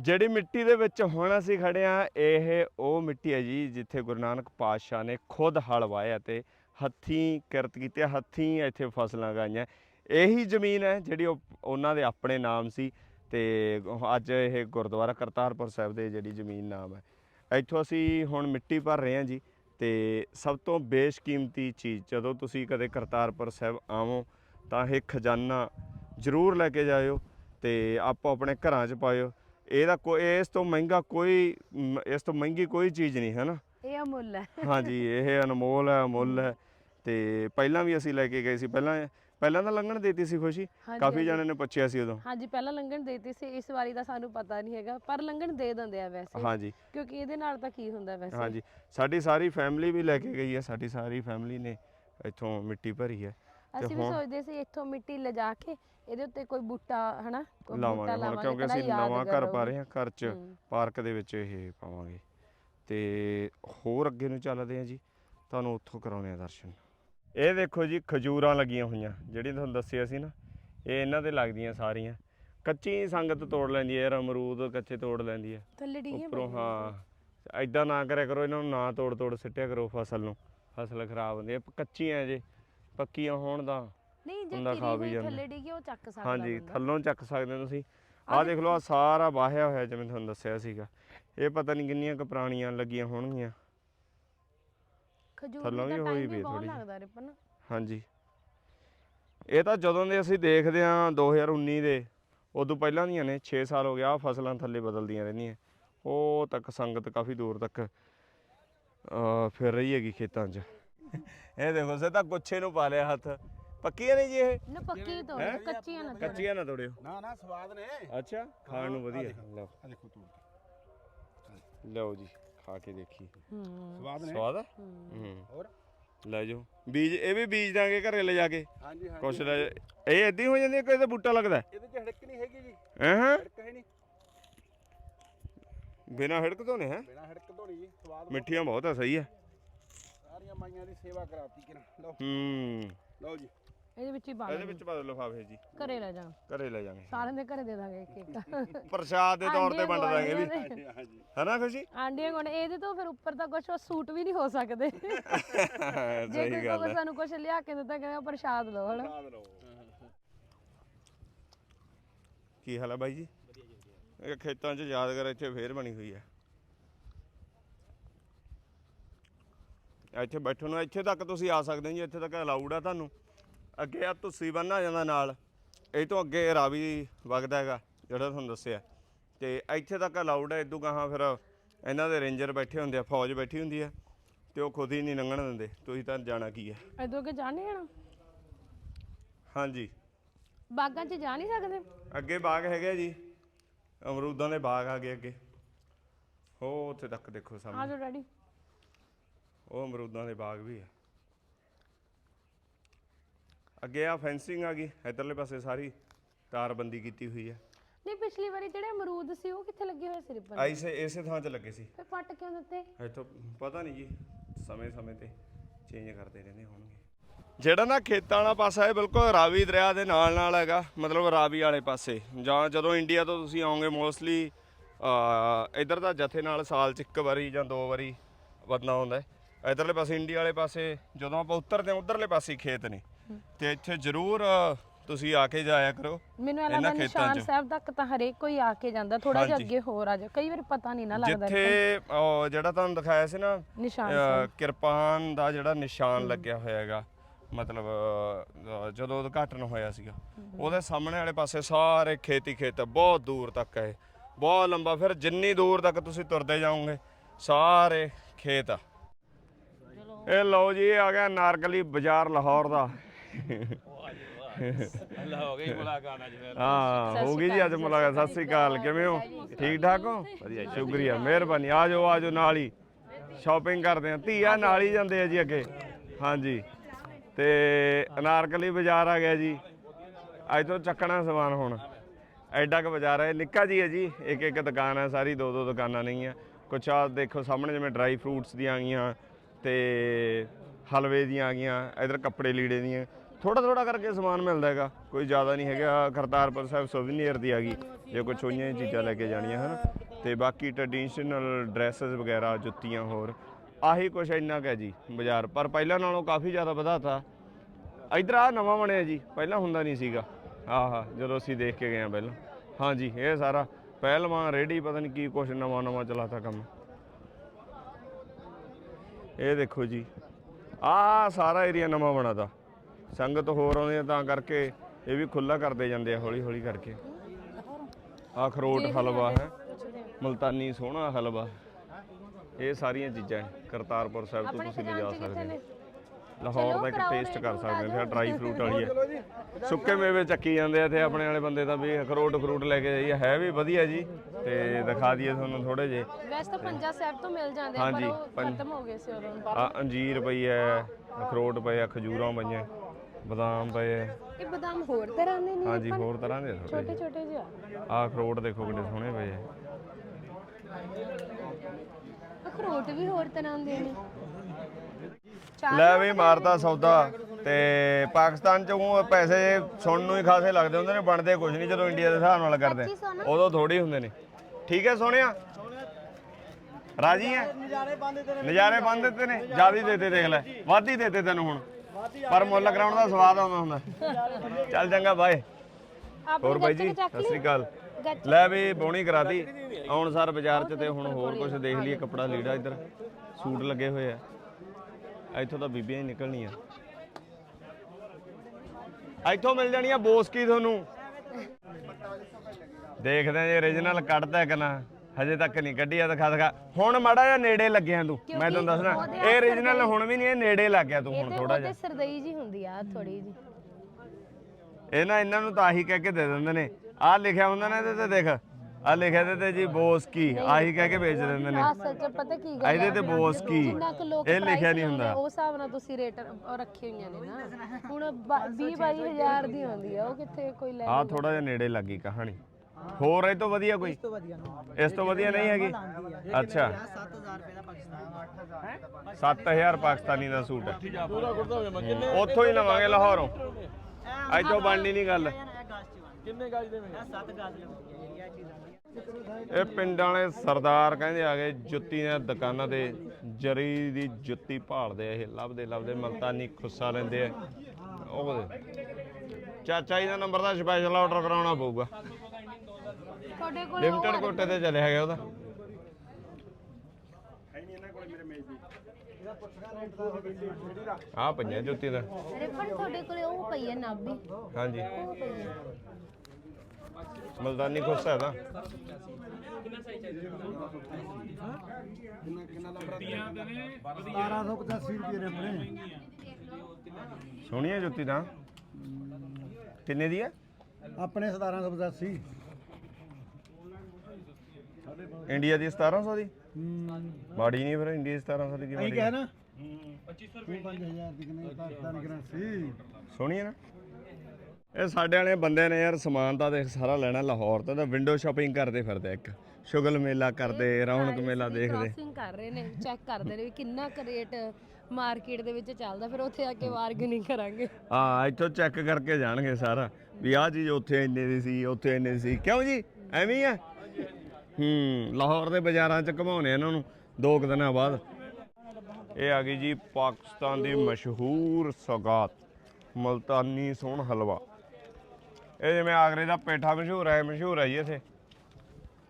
ਜਿਹੜੀ ਮਿੱਟੀ ਦੇ ਵਿੱਚ ਹੁਣ ਅਸੀਂ ਖੜੇ ਆ, ਇਹ ਉਹ ਮਿੱਟੀ ਹੈ ਜੀ, ਜਿੱਥੇ ਗੁਰੂ ਨਾਨਕ ਪਾਤਸ਼ਾਹ ਨੇ ਖੁਦ ਹਲ ਵਾਇਆ ਤੇ ਹੱਥੀਂ ਕਿਰਤ ਕੀਤੀ ਹੱਥੀਂ ਇੱਥੇ ਫਸਲਾਂ ਗਾਈਆਂ ਇਹੀ ਜ਼ਮੀਨ ਹੈ ਜਿਹੜੀ ਉਹ ਉਹਨਾਂ ਦੇ ਆਪਣੇ ਨਾਮ ਸੀ। ਤੇ ਅੱਜ ਇਹ ਗੁਰਦੁਆਰਾ ਕਰਤਾਰਪੁਰ ਸਾਹਿਬ ਦੇ ਜਿਹੜੀ ਜ਼ਮੀਨ ਨਾਮ ਹੈ। ਇੱਥੋਂ ਅਸੀਂ ਹੁਣ ਮਿੱਟੀ ਭਰ ਰਹੇ ਹਾਂ ਜੀ ਤੇ ਸਭ ਤੋਂ ਬੇਸ਼ਕੀਮਤੀ ਚੀਜ਼ ਜਦੋਂ ਤੁਸੀਂ ਕਦੇ ਕਰਤਾਰਪੁਰ ਸਾਹਿਬ ਆਵੋ ਤਾਂ ਇਹ ਖਜ਼ਾਨਾ ਜ਼ਰੂਰ ਲੈ ਕੇ ਜਾਇਓ ਤੇ ਆਪੋ ਆਪਣੇ ਘਰਾਂ 'ਚ ਪਾਇਓ। ਇਹਦਾ ਕੋਈ ਇਸ ਤੋਂ ਮਹਿੰਗਾ ਕੋਈ ਇਸ ਤੋਂ ਮਹਿੰਗੀ ਕੋਈ ਚੀਜ਼ ਨਹੀਂ ਹੈ ਨਾ ਇਹ ਅਮੁੱਲ ਹੈ। ਹਾਂਜੀ ਇਹ ਅਨਮੋਲ ਹੈ ਅਮੁੱਲ ਹੈ। ਤੇ ਪਹਿਲਾਂ ਵੀ ਅਸੀਂ ਲੈ ਕੇ ਗਏ ਸੀ। ਪਹਿਲਾਂ ਪਹਿਲਾਂ ਤਾਂ ਲੰਘਣ ਦੇਤੀ ਸੀ ਖੁਸ਼ੀ। ਹਾਂਜੀ, ਕਾਫੀ ਹਾਂਜੀ। ਜਣਿਆਂ ਨੇ ਪੁੱਛਿਆ ਸੀ ਉਦੋਂ। ਹਾਂਜੀ ਪਹਿਲਾਂ ਲੰਘਣ ਦੇਤੀ ਸੀ ਇਸ ਵਾਰੀ ਦਾ ਸਾਨੂੰ ਪਤਾ ਨਹੀਂ ਹੈਗਾ ਪਰ ਲੰਘਣ ਦੇ ਦਿੰਦੇ ਆ ਵੈਸੇ। ਹਾਂਜੀ। ਕਿਉਂਕਿ ਇਹਦੇ ਨਾਲ ਤਾਂ ਕੀ ਹੁੰਦਾ ਵੈਸੇ। ਹਾਂਜੀ ਸਾਡੀ ਸਾਰੀ ਫੈਮਿਲੀ ਵੀ ਲੈ ਕੇ ਗਈ ਹੈ ਸਾਡੀ ਸਾਰੀ ਫੈਮਿਲੀ ਨੇ ਇੱਥੋਂ ਮਿੱਟੀ ਭਰੀ ਹੈ। ਅਸੀਂ ਵੀ ਹੁਣ- ਸੋਚਦੇ ਸੀ ਇੱਥੋਂ ਮਿੱਟੀ ਲਿਜਾ ਕੇ ਇਹਦੇ ਉੱਤੇ ਕੋਈ ਬੂਟਾ ਹਨਾ ਕੋਈ ਬੂਟਾ ਲਾਵਾਂਗੇ ਹੁਣ ਕਿਉਂਕਿ ਅਸੀਂ ਨਵਾਂ ਘਰ ਯਾਦਗਾਰ ਪਾ ਰਹੇ ਹਾਂ ਘਰ 'ਚ ਹੂੰ। ਪਾਰਕ ਦੇ ਵਿੱਚ ਇਹ ਪਾਵਾਂਗੇ। ਤੇ ਹੋਰ ਅੱਗੇ ਨੂੰ ਚੱਲਦੇ ਹਾਂ ਜੀ ਤੁਹਾਨੂੰ ਉੱਥੋਂ ਕਰਾਉਂਦੇ ਆ ਦਰਸ਼ਨ। ਇਹ ਦੇਖੋ ਜੀ ਖਜੂਰਾਂ ਲੱਗੀਆਂ ਹੋਈਆਂ ਜਿਹੜੀ ਤੁਹਾਨੂੰ ਦੱਸਿਆ ਸੀ ਨਾ ਇਹ ਇਹਨਾਂ ਤੇ ਲੱਗਦੀਆਂ ਸਾਰੀਆਂ। ਕੱਚੀ ਸੰਗਤ ਤੋੜ ਲੈਂਦੀ ਹੈ ਅਮਰੂਦ ਕੱਚੇ ਤੋੜ ਲੈਂਦੀ ਹੈ। ਥੱਲੇ ਡਿੱਗੀਆਂ ਉੱਪਰੋਂ ਹਾਂ ਐਦਾਂ ਨਾ ਕਰਿਆ ਕਰੋ ਇਹਨਾਂ ਨੂੰ ਨਾ ਤੋੜ ਤੋੜ ਸਿੱਟਿਆ ਕਰੋ ਫਸਲ ਨੂੰ ਫਸਲ ਖਰਾਬ ਹੁੰਦੀ ਹੈ। ਕੱਚੀਆਂ ਜੇ ਪੱਕੀਆਂ ਹੋਣ ਦਾ ਨਹੀਂ ਜੇ ਕਿਰੀ ਹੋਈ। ਥੱਲੇ ਡਿੱਗੀ ਉਹ ਚੱਕ ਸਕਦਾ ਹਾਂਜੀ। ਥੱਲੋਂ ਚੱਕ ਸਕਦੇ ਹੋ ਤੁਸੀਂ। ਆਹ ਦੇਖ। ਲਓ ਆ ਸਾਰਾ ਵਾਹਿਆ ਹੋਇਆ ਜਿਵੇਂ ਤੁਹਾਨੂੰ ਦੱਸਿਆ ਸੀਗਾ। ਇਹ ਪਤਾ ਨਹੀਂ ਕਿੰਨੀਆਂ ਕੁ ਪੁਰਾਣੀਆਂ ਲੱਗੀਆਂ ਹੋਣਗੀਆਂ। ਖਜੂਰ ਥੱਲੋਂ ਦਾ ਵੀ ਹੋਈ ਟਾਈਮ ਵੀ ਵੀ ਹੈ ਬਹੁਤ ਥੋੜ੍ਹੀ ਜਿਹੀ। ਲੱਗਦਾ ਰਿਪਨ। ਹਾਂਜੀ। ਇਹ ਤਾਂ ਜਦੋਂ ਦੇ ਅਸੀਂ ਦੇਖਦੇ ਆਂ 2019 ਦੇ ਉਦੋਂ ਪਹਿਲਾਂ ਦੀਆਂ ਨੇ 6 ਸਾਲ ਹੋ ਗਿਆ ਆ ਫਸਲਾਂ ਥੱਲੇ ਬਦਲਦੀਆਂ ਰਹਿੰਦੀਆਂ। ਉਹ ਤੱਕ ਸੰਗਤ ਕਾਫੀ ਦੂਰ ਤੱਕ ਫਿਰ ਰਹੀ ਹੈਗੀ ਖੇਤਾਂ 'ਚ। ਇਹ ਦੇਖੋ ਸੇ ਤਾਂ ਗੁੱਛੇ ਨੂੰ ਪਾ ਲਿਆ ਹੱਥ। ਪੱਕੀਆਂ ਨੇ ਜੀ ਇਹ? ਨਾ ਪੱਕੀ ਤੋਂ ਹੈਂ? ਕੱਚੀਆਂ ਨਾ ਤੋੜੋ। ਕੱਚੀਆਂ ਨਾ ਤੋੜਿਓ। ਨਾ ਨਾ ਸਵਾਦ ਨੇ। ਅੱਛਾ ਖਾਣ ਨੂੰ ਵਧੀਆ। ਲਓ। ਆ ਦੇਖੋ ਤੂੰ ਲਓ ਜੀ। ਖਾ ਕੇ ਦੇਖੀ। ਹੂੰ। ਸਵਾਦ ਨੇ? ਸਵਾਦ ਆ? ਹੂੰ। ਹੋਰ? ਲੈ ਜਾਓ। ਬੀਜ ਇਹ ਵੀ ਬੀਜ ਦਾਂਗੇ ਘਰੇ ਲੈ ਜਾ ਕੇ। ਹਾਂਜੀ ਹਾਂਜੀ। ਕੁਛ ਲੈ ਇਹ ਏਦਾਂ ਹੀ ਜਾਂਦੀ ਹੈ ਕੋਈ ਤਾਂ ਬੂਟਾ ਲੱਗਦਾ। ਇਹਦੇ ਚ ਹੜਕ ਨਹੀਂ ਹੈਗੀ ਜੀ। ਹਾਂ ਹੜਕ ਹੈ ਨਹੀਂ। ਬਿਨਾ ਹਿੜਕ ਤੋਂ ਨੇ ਹੈ? ਬਿਨਾ ਹੜਕ ਧੋਣੀ ਜੀ ਸਵਾਦ ਮਿੱਠੀਆਂ ਬਹੁਤ ਆ ਸਹੀ ਆ। ਸਾਰੀਆਂ ਮਾਈਆਂ ਦੀ ਸੇਵਾ ਕਰਾਤੀ ਕਿਰਾ ਲਓ। ਹੂੰ। ਲਓ ਜੀ। ਇਹਦੇ ਵਿੱਚ ਹੀ ਪਾ ਇਹਦੇ ਵਿੱਚ ਪਾ ਦੋ ਲਿਫਾਫੇ ਜੀ। ਘਰੇ ਲੈ ਜਾ ਘਰੇ ਲੈ ਜਾਾਂਗੇ ਸਾਰਿਆਂ ਦੇ ਘਰੇ ਦੇ ਦਾਂਗੇ ਇੱਕ ਇੱਕ। ਪ੍ਰਸ਼ਾਦ ਦੇ ਤੌਰ ਤੇ ਵੰਡ ਦਾਂਗੇ ਵੀ ਹਾਂਜੀ ਹਾਂਜੀ। ਹਨਾ ਖੁਸ਼ੀ? ਆਂਡੀਆਂ ਕੋਣ ਇਹਦੇ ਤੋਂ ਫਿਰ ਉੱਪਰ ਤਾਂ ਕੁਝ ਸੂਟ ਵੀ ਨਹੀਂ ਹੋ ਸਕਦੇ। ਜੇ ਸਹੀ ਕੋਈ ਹੈ। ਸਾਨੂੰ ਕੁਝ ਲਿਆ ਕੇ ਦਿੱਤਾ ਕਹਿੰਦਾ ਪ੍ਰਸ਼ਾਦ ਲਓ ਲਓ। ਕੀ ਹਾਲ ਹੈ ਬਾਈ ਜੀ? ਇਹ ਖੇਤਾਂ 'ਚ ਯਾਦਗਾਰ ਇੱਥੇ ਫੇਰ ਬਣੀ ਹੋਈ ਹੈ। ਇੱਥੇ ਬੈਠੋ ਨੂੰ ਇੱਥੇ ਤੱਕ ਤੁਸੀਂ ਆ ਸਕਦੇ ਹੋ ਜੀ ਇੱਥੇ ਤੱਕ ਅਲਾਉਡ ਆ ਤੁਹਾਨੂੰ। ਅੱਗੇ ਆ ਤੁਸੀਂ ਬੰਨ ਆ ਜਾਂਦਾ ਨਾਲ। ਇਹ ਤੋਂ ਅੱਗੇ ਰਾਵੀ ਵਗਦਾ ਹੈਗਾ ਜਿਹੜਾ ਤੁਹਾਨੂੰ ਦੱਸਿਆ। ਤੇ ਇੱਥੇ ਤੱਕ ਅਲਾਉਡ ਹੈ ਇਦੋਂ ਗਾਹਾਂ ਫਿਰ ਇਹਨਾਂ ਦੇ ਰੇਂਜਰ ਬੈਠੇ ਹੁੰਦੇ ਆ ਫੌਜ ਬੈਠੀ ਹੁੰਦੀ ਹੈ ਤੇ ਉਹ ਖੁਦ ਹੀ ਨਹੀਂ ਲੰਘਣ ਦਿੰਦੇ। ਤੁਸੀਂ ਤਾਂ ਜਾਣਾ ਕੀ ਹੈ ਇਦੋਂ ਅੱਗੇ ਜਾਣੇ? ਆਣਾ ਹਾਂਜੀ। ਬਾਗਾਂ 'ਚ ਜਾ ਨਹੀਂ ਸਕਦੇ? ਅੱਗੇ ਬਾਗ ਹੈਗੇ ਜੀ। ਅਮਰੂਦਾਂ ਦੇ ਬਾਗ ਆ ਗਏ ਅੱਗੇ। ਹੋ ਉੱਥੇ ਤੱਕ ਦੇਖੋ ਆ ਸਾਹਮਣੇ ਜਾਓ ਡੈਡੀ। ਉਹ ਅਮਰੂਦਾਂ ਦੇ ਬਾਗ ਵੀ ਆ। ਅੱਗੇ ਆ ਫੈਂਸਿੰਗ ਆ ਗਈ ਇਧਰਲੇ ਪਾਸੇ ਸਾਰੀ ਤਾਰਬੰਦੀ ਕੀਤੀ ਹੋਈ ਹੈ ਨਹੀਂ ਪਿਛਲੀ ਵਾਰੀ ਜਿਹੜੇ ਅਮਰੂਦ ਸੀ ਉਹ ਕਿੱਥੇ ਲੱਗੇ ਹੋਏ ਸੀ ਰਿਬਨ? ਐਸੇ ਇਸੇ ਥਾਂ 'ਚ ਲੱਗੇ ਸੀ। ਫਿਰ ਪੱਟ ਕਿਉਂ ਦਿੱਤੇ? ਇੱਥੋਂ ਪਤਾ ਨਹੀਂ ਜੀ ਸਮੇਂ ਸਮੇਂ ਤੇ ਚੇਂਜ ਕਰਦੇ ਰਹਿੰਦੇ ਹੋਣਗੇ। ਜਿਹੜਾ ਨਾ ਖੇਤਾਂ ਵਾਲਾ ਪਾਸਾ ਹੈ ਬਿਲਕੁਲ ਰਾਵੀ ਦਰਿਆ ਦੇ ਨਾਲ ਨਾਲ ਹੈਗਾ ਮਤਲਬ ਰਾਵੀ ਵਾਲੇ ਪਾਸੇ। ਜਾਂ ਜਦੋਂ ਇੰਡੀਆ ਤੋਂ ਤੁਸੀਂ ਆਓਗੇ ਮੋਸਟਲੀ ਇਧਰ ਦਾ ਜਥੇ ਨਾਲ ਸਾਲ 'ਚ ਇੱਕ ਵਾਰੀ ਜਾਂ ਦੋ ਵਾਰੀ ਬੰਦਾ ਹੁੰਦਾ ਹੈ। ਇਧਰਲੇ ਪਾਸੇ ਇੰਡੀਆ ਵਾਲੇ ਪਾਸੇ ਜਦੋਂ ਆਪਾਂ ਉਤਰਦੇ ਹਾਂ ਉਧਰਲੇ ਪਾਸੇ ਹੀ ਖੇਤ ਨੇ। ਤੇ ਇੱਥੇ ਜ਼ਰੂਰ ਤੁਸੀਂ ਆ ਕੇ ਜਾਇਆ ਕਰੋ। ਮੈਨੂੰ ਇਹਨਾਂ ਲੱਗਦਾ ਖੇਤਾਂ ਨਿਸ਼ਾਨ। ਸਾਹਿਬ ਤੱਕ ਤਾਂ ਹਰੇਕ ਕੋਈ ਆ ਕੇ ਜਾਂਦਾ ਥੋੜਾ ਜਿਹਾ ਹਾਂਜੀ। ਅੱਗੇ ਹੋਰ ਆ ਜਾ ਕਈ ਵਾਰ ਪਤਾ ਨਹੀਂ ਨਾ ਲੱਗਦਾ ਜਿੱਥੇ ਉਹ ਜਿਹੜਾ ਤੁਹਾਨੂੰ ਦਿਖਾਇਆ ਸੀ ਨਾ ਨਿਸ਼ਾਨ ਅ, ਸਾਹਿਬ। ਕਿਰਪਾਨ ਦਾ ਜਿਹੜਾ ਨਿਸ਼ਾਨ ਲੱਗਿਆ ਹੋਇਆ ਹੈਗਾ ਮਤਲਬ ਅ, ਜਦੋਂ ਉਦਘਾਟਨ ਹੋਇਆ ਸੀਗਾ। ਉਹਦੇ ਸਾਹਮਣੇ ਵਾਲੇ ਪਾਸੇ ਸਾਰੇ ਖੇਤੀ ਖੇਤ ਆ, ਬਹੁਤ ਦੂਰ ਤੱਕ ਹੈ। ਬਹੁਤ ਲੰਬਾ ਫਿਰ ਜਿੰਨੀ ਦੂਰ ਤੱਕ ਤੁਸੀਂ ਤੁਰਦੇ ਜਾਓਗੇ ਸਾਰੇ ਖੇਤ ਆ। ਇਹ ਲਓ ਜੀ ਇਹ ਆ ਗਿਆ ਨਾਰਕਲੀ ਬਾਜ਼ਾਰ ਲਾਹੌਰ ਦਾ। ਹੋ ਗਈ ਮੁਲਾਕਾਤ ਅੱਜ ਫਿਰ ਹਾਂ ਹੋ ਗਈ ਜੀ ਅੱਜ ਮੁਲਾਕਾਤ। ਸਤਿ ਸ੍ਰੀ ਅਕਾਲ, ਕਿਵੇਂ ਹੋ? ਠੀਕ ਠਾਕ ਹੋ? ਵਧੀਆ ਸ਼ੁਕਰੀਆ, ਮਿਹਰਬਾਨੀ। ਆ ਜਾਓ ਆ ਜਾਓ, ਨਾਲ ਹੀ। ਸ਼ਾਪਿੰਗ ਕਰਦੇ ਆ। ਧੀਆ ਨਾਲ ਹੀ ਜਾਂਦੇ ਆ ਜੀ ਅੱਗੇ। ਹਾਂਜੀ। ਤੇ ਅਨਾਰਕਲੀ ਬਾਜ਼ਾਰ ਆ ਗਿਆ ਜੀ। ਅੱਜ ਤੋਂ ਚੱਕਣਾ ਸਮਾਨ ਹੁਣ। ਐਡਾ ਕ ਬਾਜ਼ਾਰ ਹੈ ਨਿੱਕਾ ਜੀ ਹੈ ਜੀ। ਇੱਕ ਇੱਕ ਦੁਕਾਨ ਹੈ ਸਾਰੀ ਦੋ ਦੋ ਦੁਕਾਨਾਂ ਨਹੀਂ ਆ ਕੁਛ ਆ ਦੇਖੋ, ਸਾਹਮਣੇ ਜਿਵੇਂ ਡਰਾਈ ਫਰੂਟਸ ਦੀਆਂ ਆ ਗਈਆਂ ਤੇ ਹਲਵੇ ਦੀਆਂ ਆ ਗਈਆਂ। ਇਧਰ ਕੱਪੜੇ ਲੀੜੇ ਦੀਆਂ। ਥੋੜਾ ਥੋੜਾ ਕਰਕੇ ਸਮਾਨ ਮਿਲਦਾ ਹੈਗਾ। ਕੋਈ ਜ਼ਿਆਦਾ ਨਹੀਂ ਹੈਗਾ। ਕਰਤਾਰਪੁਰ ਸਾਹਿਬ ਸੋਵੀਨੀਅਰ ਦੀ ਆ ਗਈ। ਜੇ ਕੋਈ ਹੋਈਆਂ ਜਿਹੀਆਂ ਚੀਜ਼ਾਂ ਲੈ ਕੇ ਜਾਣੀਆਂ ਹਨ। ਤੇ ਬਾਕੀ ਟ੍ਰੈਡੀਸ਼ਨਲ ਡਰੈਸਸ ਵਗੈਰਾ, ਜੁੱਤੀਆਂ ਹੋਰ। ਆਹੀ ਕੁਛ ਇੰਨਾ ਕੁ ਹੈ ਜੀ ਬਾਜ਼ਾਰ। ਪਰ ਪਹਿਲਾਂ ਨਾਲੋਂ ਕਾਫੀ ਜ਼ਿਆਦਾ ਵਧਾਤਾ। ਇਧਰ ਆ ਨਵਾਂ ਬਣਿਆ ਜੀ। ਪਹਿਲਾਂ ਹੁੰਦਾ ਨਹੀਂ ਸੀਗਾ। ਆਹਾ ਜਦੋਂ ਅਸੀਂ ਦੇਖ ਕੇ ਗਏ ਆ ਪਹਿਲਾਂ। ਹਾਂਜੀ ਇਹ ਸਾਰਾ ਪਹਿਲਵਾਨ ਰੇੜੀ ਪਤਾ ਨਹੀਂ ਕੀ ਕੁਛ ਨਵਾਂ ਨਵਾਂ ਚਲਾਤਾ ਕੰਮ। ਇਹ ਦੇਖੋ ਜੀ। ਆ ਸਾਰਾ ਏਰੀਆ ਨਵਾਂ ਬਣਾਤਾ। ਸੰਗਤ ਹੋਰ ਆਉਂਦੀ ਆ ਤਾਂ ਕਰਕੇ ਇਹ ਵੀ ਖੁੱਲਾ ਕਰਦੇ ਜਾਂਦੇ ਆ ਹੌਲੀ ਹੌਲੀ ਕਰਕੇ ਆ ਖਰੋਟ ਹਲਵਾ ਹੈ ਮਲਤਾਨੀ ਸੋਹਣਾ ਹਲਵਾ। ਇਹ ਸਾਰੀਆਂ ਚੀਜ਼ਾਂ ਹੈ। ਕਰਤਾਰਪੁਰ ਸਾਹਿਬ ਤੋਂ ਤੁਸੀਂ ਲਿਜਾ ਸਕਦੇ ਹੋ। ਲਾਹੌਰ ਦਾ ਇੱਕ ਟੇਸਟ ਕਰ ਸਕਦੇ ਹੋ ਡਰਾਈ ਫਰੂਟ ਵਾਲੀ ਹੈ। ਸੁੱਕੇ ਮੇਵੇ ਚੱਕੀ ਜਾਂਦੇ ਆ ਇੱਥੇ ਆਪਣੇ ਵਾਲੇ ਬੰਦੇ ਤਾਂ ਵੀ ਅਖਰੋਟ ਫਰੂਟ ਲੈ ਕੇ ਜਾਈਏ ਹੈ ਵੀ ਵਧੀਆ ਜੀ ਤੇ ਦਿਖਾ ਦਈਏ ਤੁਹਾਨੂੰ ਥੋੜੇ ਜੇ ਵੈਸੇ ਤਾਂ ਪੰਜਾ ਸਾਹਿਬ ਤੋਂ ਮਿਲ ਜਾਂਦੇ ਆ, ਪਰ ਹਾਂਜੀ, ਉਹ ਖਤਮ ਹੋ ਗਏ ਸੀ ਉਦੋਂ। ਆ ਅੰਜੀਰ ਪਈ ਹੈ ਅਖਰੋਟ ਪਏ ਆ ਖਜੂਰਾਂ ਪਈਆਂ। ਬਦਾਮ ਪਏ ਆ। ਇਹ ਬਦਾਮ ਹੋਰ ਤਰ੍ਹਾਂ ਦੇ ਨੇ ਹਾਂਜੀ ਹੋਰ ਤਰ੍ਹਾਂ ਦੇ ਛੋਟੇ ਛੋਟੇ ਜਿਹੇ ਆ। ਆ ਅਖਰੋਟ ਦੇਖੋ ਕਿੰਨੇ ਸੋਹਣੇ ਪਏ ਆ। ਅਖਰੋਟ ਵੀ ਹੋਰ ਤਰ੍ਹਾਂ ਦੇ ਨੇ। ਲੈ ਵੀ ਮਾਰਦਾ ਸੌਦਾ। ਤੇ ਪਾਕਿਸਤਾਨ ਚ ਉਹ ਪੈਸੇ ਸੁਣਨ ਨੂੰ ਹੀ ਖਾਸੇ ਲੱਗਦੇ ਹੁੰਦੇ ਨੇ ਬਣਦੇ ਕੁਝ ਨਹੀਂ ਜਦੋਂ ਇੰਡੀਆ ਦੇ ਹਿਸਾਬ ਨਾਲ ਕਰਦੇ। ਉਦੋਂ ਥੋੜੀ ਹੁੰਦੇ ਨੇ। ਠੀਕ ਹੈ ਸੋਹਣਿਆ? ਰਾਜੀ ਹੈ? ਨਜ਼ਾਰੇ ਬੰਦ ਦਿੱਤੇ ਨੇ। ਨਜ਼ਾਰੇ ਬੰਦ ਦਿੱਤੇ ਨੇ। ਜ਼ਿਆਦਾ ਹੀ ਦੇਤੇ ਦੇਖ ਲੈ। ਵੱਧ ਹੀ ਦੇਤੇ ਤੈਨੂੰ ਹੁਣ। ਪਰ ਮੁੱਲ ਕਰਾਉਣ ਦਾ ਸਵਾਦ ਆਉਂਦਾ ਹੁੰਦਾ। ਚੱਲ ਚੰਗਾ ਬਾਏ। ਹੋਰ ਬਾਈ ਜੀ ਸਤਿ? ਸ੍ਰੀ ਅਕਾਲ। ਲੈ ਵੀ ਬੋਣੀ ਕਰਾਤੀ। ਆਉਣ ਸਾਰ ਬਾਜ਼ਾਰ ਚ ਤੇ ਹੁਣ ਹੋਰ ਕੁਝ ਦੇਖ ਲਈਏ ਕੱਪੜਾ ਲੀੜਾ ਇੱਧਰ। ਸੂਟ ਲੱਗੇ ਹੋਏ ਆ। ਇੱਥੋਂ ਤਾਂ ਬੀਬੀਆਂ ਹੀ ਨਿਕਲਣੀਆਂ। ਇੱਥੋਂ ਮਿਲ ਜਾਣੀਆਂ ਬੋਸਕੀ ਤੁਹਾਨੂੰ? ਦੇਖਦੇ ਆ ਜੇ origignal ਕੱਢਦਾ ਕਿ ਨਾ। ਹਜੇ ਤੱਕ ਨਹੀਂ ਕੱਢੀ ਆ ਦਿਖਾ ਦਿਖਾ। ਹੁਣ ਮਾੜਾ ਜਿਹਾ ਨੇੜੇ ਲੱਗਿਆ ਤੂੰ। ਮੈਂ ਤੁਹਾਨੂੰ ਦੱਸਣਾ ਇਹ origignal ਹੁਣ ਵੀ ਨਹੀਂ ਇਹ ਨੇੜੇ ਲੱਗ ਗਿਆ ਤੂੰ ਇਹ ਹੁਣ ਥੋੜਾ ਜਿਹਾ। ਸਰਦਈ ਜੀ ਹੁੰਦੀ ਆ ਥੋੜੀ ਜੀ। ਇਹ ਨਾ ਇਹਨਾਂ ਨੂੰ ਤਾਂ ਆਹੀ ਕਹਿ ਕੇ ਦੇ ਦਿੰਦੇ ਨੇ। ਆਹ ਲਿਖਿਆ ਹੁੰਦਾ ਨਾ ਇਹਦੇ ਤੇ ਦੇਖ। ਆਹ ਲਿਖਿਆ ਤੇ ਜੀ ਬੋਸਕੀ ਆਹੀ ਕਹਿ ਕੇ ਵੇਚ ਦਿੰਦੇ ਨੇ। ਆ ਸੱਚ ਪਤਾ ਕੀ ਗੱਲ ਇਹਦੇ ਤੇ ਜਿੰਨਾ ਕੁ ਇਹ ਲਿਖਿਆ ਨਹੀਂ ਹੁੰਦਾ। ਉਸ ਹਿਸਾਬ ਨਾਲ ਤੁਸੀਂ ਰੇਟ ਰੱਖੇ ਹੋਈਆਂ ਨੇ ਨਾ। ਹੁਣ 20 22000 ਦੀ ਹੁੰਦੀ ਆ ਉਹ ਕਿੱਥੇ ਕੋਈ ਲੈ ਆਹ ਥੋੜਾ ਜਿਹਾ ਨੇੜੇ ਲੱਗੀ ਕਹਾਣੀ। ਹੋਰ ਇਹ ਤੋਂ ਵਧੀਆ ਕੋਈ? ਇਸ ਤੋਂ ਵਧੀਆ ਨਹੀਂ ਹੈਗੀ। ਅੱਛਾ 7000 ਰੁਪਏ ਦਾ ਪਾਕਿਸਤਾਨੀ 7000 ਪਾਕਿਸਤਾਨੀ ਦਾ ਸੂਟ ਹੈ। ਉੱਥੋਂ ਹੀ ਲਵਾਂਗੇ ਲਾਹੌਰੋਂ। ਇੱਥੋਂ ਬਣਨੀ ਨਹੀਂ ਗੱਲ। ਇਹ ਪਿੰਡਾਂ ਵਾਲੇ ਸਰਦਾਰ ਕਹਿੰਦੇ ਆ ਗਏ ਜੁੱਤੀ ਦੀਆਂ ਦੁਕਾਨਾਂ ਤੇ ਜਰੀ ਦੀ ਜੁੱਤੀ ਭਾਲਦੇ ਆ ਇਹ ਲੱਭਦੇ ਲੱਭਦੇ ਮਲਤਾਨੀ ਖੁੱਸਾ ਲੈਂਦੇ ਆ। ਉਹ ਦੇ। ਚਾਚਾ ਜੀ ਦਾ ਨੰਬਰ ਦਾ ਸਪੈਸ਼ਲ ਆਰਡਰ ਕਰਾਉਣਾ ਪਊਗਾ। ਤੁਹਾਡੇ ਕੋਲ ਲਿਮਟਡ ਕੋਟੇ ਤੇ ਚੱਲਿਆ ਗਿਆ ਉਹਦਾ। ਆ ਪੰਜਾ ਜੁੱਤੀ ਦਾ। ਰਿਪਨ ਤੁਹਾਡੇ ਕੋਲ ਉਹ ਪਈ ਹੈ ਨਾਭੀ। ਹਾਂਜੀ। ਉਹ ਪਈ ਹੈ। ਮਲਦਾਨੀ ਖੁੱਸਾ ਹੈ ਤਾਂ ਸੋਹਣੀ ਹੈ ਜੁੱਤੀ ਤਾਂ ਕਿੰਨੇ ਦੀ ਹੈ? ਆਪਣੇ 1785 ਇੰਡੀਆ ਦੀ 1700 ਦੀ? ਮਾੜੀ ਨਹੀਂ ਫਿਰ ਇੰਡੀਆ ਦੀ 1700 ਦੀ ਕੀ ਮਾੜੀ ਹੈ? ਨਾ 5000 ਦੀ ਕਿੰਨੇ ਪਾਕਿਸਤਾਨ ਕਰੰਸੀ ਸੋਹਣੀ ਹੈ ਨਾ? ਇਹ ਸਾਡੇ ਵਾਲੇ ਬੰਦੇ ਨੇ ਯਾਰ ਸਮਾਨ ਤਾਂ ਦੇਖ ਸਾਰਾ ਲੈਣਾ ਲਾਹੌਰ ਤੋਂ ਤਾਂ ਵਿੰਡੋ ਸ਼ਾਪਿੰਗ ਕਰਦੇ ਫਿਰਦੇ ਇੱਕ। ਸ਼ੁਗਲ ਮੇਲਾ ਕਰਦੇ ਰੌਣਕ ਮੇਲਾ ਦੇਖਦੇ। ਕ੍ਰਾਸਿੰਗ ਕਰ ਰਹੇ ਨੇ ਚੈੱਕ ਕਰਦੇ ਨੇ ਵੀ ਕਿੰਨਾ ਕੁ ਰੇਟ ਮਾਰਕੀਟ ਦੇ ਵਿੱਚ ਚੱਲਦਾ ਫਿਰ ਉੱਥੇ ਆ ਕੇ ਬਾਰਗੇਨਿੰਗ ਕਰਾਂਗੇ। ਹਾਂ ਇੱਥੋਂ ਚੈੱਕ ਕਰਕੇ ਜਾਣਗੇ ਸਾਰਾ ਵੀ ਆਹ ਚੀਜ਼ ਉੱਥੇ ਇੰਨੇ ਦੀ ਸੀ ਉੱਥੇ ਇੰਨੇ ਦੀ ਸੀ। ਕਿਉਂ ਜੀ? ਐਵੇਂ ਹੀ ਆ? ਹੂੰ, ਲਾਹੌਰ ਦੇ ਬਾਜ਼ਾਰਾਂ 'ਚ ਘਮਾਉਣੇ ਇਹਨਾਂ ਨੂੰ, ਦੋ ਕੁ ਦਿਨਾਂ ਬਾਅਦ। ਇਹ ਆ ਗਈ ਜੀ ਪਾਕਿਸਤਾਨ ਦੀ ਮਸ਼ਹੂਰ ਸੌਗਾਤ, ਮਲਤਾਨੀ ਸੋਹਣ ਹਲਵਾ। ਇਹ ਜਿਵੇਂ ਆਗਰੇ ਦਾ ਪੇਠਾ ਮਸ਼ਹੂਰ ਹੈ ਮਸ਼ਹੂਰ ਹੈ ਜੀ ਇੱਥੇ।